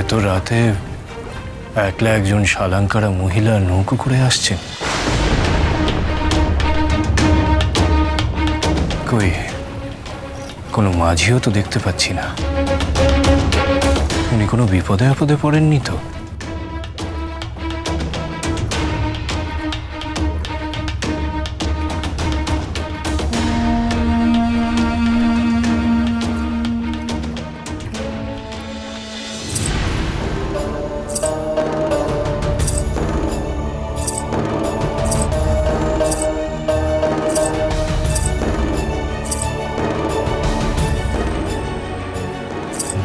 এত রাতে একলা একজন শালাঙ্কারা মহিলা নৌকো করে আসছেন কই, কোনো মাঝিও তো দেখতে পাচ্ছি না। উনি কোনো বিপদে আপদে পড়েননি তো?